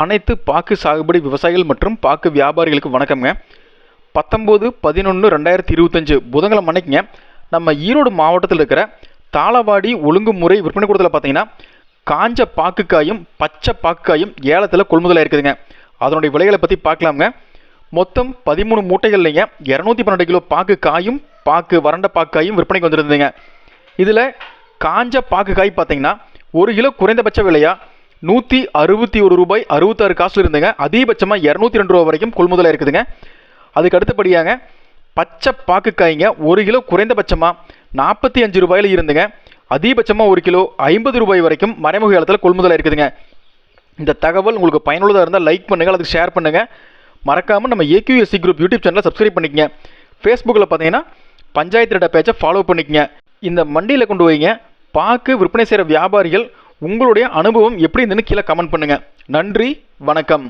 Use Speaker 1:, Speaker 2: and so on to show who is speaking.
Speaker 1: அனைத்து பாக்கு சாகுபடி விவசாயிகள் மற்றும் பாக்கு வியாபாரிகளுக்கு வணக்கம்ங்க. பத்தொம்போது பதினொன்று ரெண்டாயிரத்தி இருபத்தஞ்சு புதன்கிழமை அன்னைக்குங்க நம்ம ஈரோடு மாவட்டத்தில் இருக்கிற தாளவாடி ஒழுங்குமுறை விற்பனை கூடத்தில் பார்த்தீங்கன்னா காஞ்ச பாக்குக்காயும் பச்சை பாக்குக்காயும் ஏலத்தில் கொள்முதலாக இருக்குதுங்க அதனுடைய விலைகளை பற்றி பார்க்கலாமுங்க மொத்தம் பதிமூணு மூட்டைகள்லைங்க இரநூத்தி பன்னெண்டு கிலோ பாக்கு காயும் பாக்கு வறண்ட பாக்காயும் விற்பனைக்கு வந்துருந்ததுங்க. இதில் காஞ்ச பாக்கு காய் பார்த்தீங்கன்னா ஒரு கிலோ குறைந்தபட்ச விலையாக நூற்றி அறுபத்தி ஒரு ரூபாய் அறுபத்தாறு காசில் இருந்துங்க. அதிகபட்சமாக இரநூத்தி ரெண்டு ரூபா வரைக்கும் கொள்முதலாக இருக்குதுங்க. அதுக்கு அடுத்தபடியாங்க பச்சை பாக்கு காய்ங்க ஒரு கிலோ குறைந்தபட்சமாக நாற்பத்தி அஞ்சு ரூபாயில் இருந்துங்க. அதிகபட்சமாக ஒரு கிலோ ஐம்பது ரூபாய் வரைக்கும் மறைமுக காலத்தில் கொள்முதலாக இருக்குதுங்க. இந்த தகவல் உங்களுக்கு பயனுள்ளதாக இருந்தால் லைக் பண்ணுங்கள் அதுக்கு ஷேர் பண்ணுங்கள் மறக்காமல் நம்ம ஏக்யூஎஸ்சி குரூப் யூடியூப் சேனலை சப்ஸ்கிரைப் பண்ணிக்கங்க. ஃபேஸ்புக்கில் பார்த்தீங்கன்னா பஞ்சாயத்து டேட்டா பேஜை ஃபாலோ பண்ணிக்கங்க. இந்த மண்டியில் கொண்டு வைங்க பாக்கு விற்பனை செய்கிற வியாபாரிகள் உங்களுடைய அனுபவம் எப்படி இருந்துன்னு கீழே கமெண்ட் பண்ணுங்கள் நன்றி வணக்கம்.